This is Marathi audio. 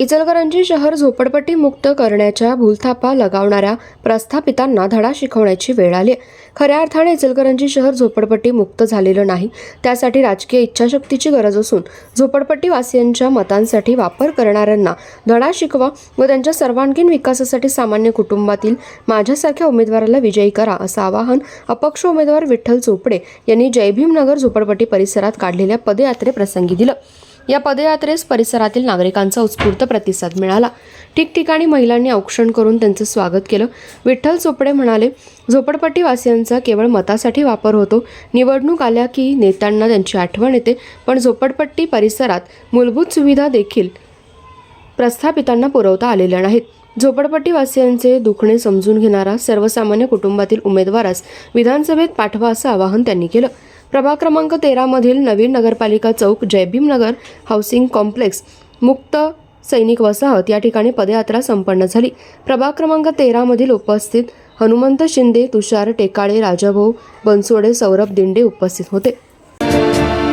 इचलकरंजी शहर झोपडपट्टी मुक्त करण्याच्या भूलथापा लगावणाऱ्या प्रस्थापितांना धडा शिकवण्याची वेळ आली आहे. खऱ्या अर्थाने इचलकरंजी शहर झोपडपट्टी मुक्त झालेलं नाही त्यासाठी राजकीय इच्छाशक्तीची गरज असून झोपडपट्टीवासियांच्या मतांसाठी वापर करणाऱ्यांना धडा शिकवा व त्यांच्या सर्वांगीण विकासासाठी सामान्य कुटुंबातील माझ्यासारख्या उमेदवाराला विजयी करा असं आवाहन अपक्ष उमेदवार विठ्ठल चोपडे यांनी जयभीमनगर झोपडपट्टी परिसरात काढलेल्या पदयात्रेप्रसंगी दिलं या पदयात्रेस परिसरातील नागरिकांचा उत्स्फूर्त प्रतिसाद मिळाला. ठिकठिकाणी महिलांनी औक्षण करून त्यांचं स्वागत केलं. विठ्ठल चोपडे म्हणाले झोपडपट्टीवासियांचा केवळ मतासाठी वापर होतो. निवडणूक आल्या की नेत्यांना त्यांची आठवण येते पण झोपडपट्टी परिसरात मूलभूत सुविधा देखील प्रस्थापितांना पुरवता आलेल्या नाहीत. झोपडपट्टीवासियांचे दुखणे समजून घेणारा सर्वसामान्य कुटुंबातील उमेदवारास विधानसभेत पाठवा असं आवाहन त्यांनी केलं. प्रभाग क्रमांक तेरामधील नवीन नगरपालिका चौक जयभीम नगर हाऊसिंग कॉम्प्लेक्स मुक्त सैनिक वसाहत या ठिकाणी पदयात्रा संपन्न झाली. प्रभाग क्रमांक तेरामधील उपस्थित हनुमंत शिंदे तुषार टेकाळे राजाभाऊ बनसोडे सौरभ दिंडे उपस्थित होते.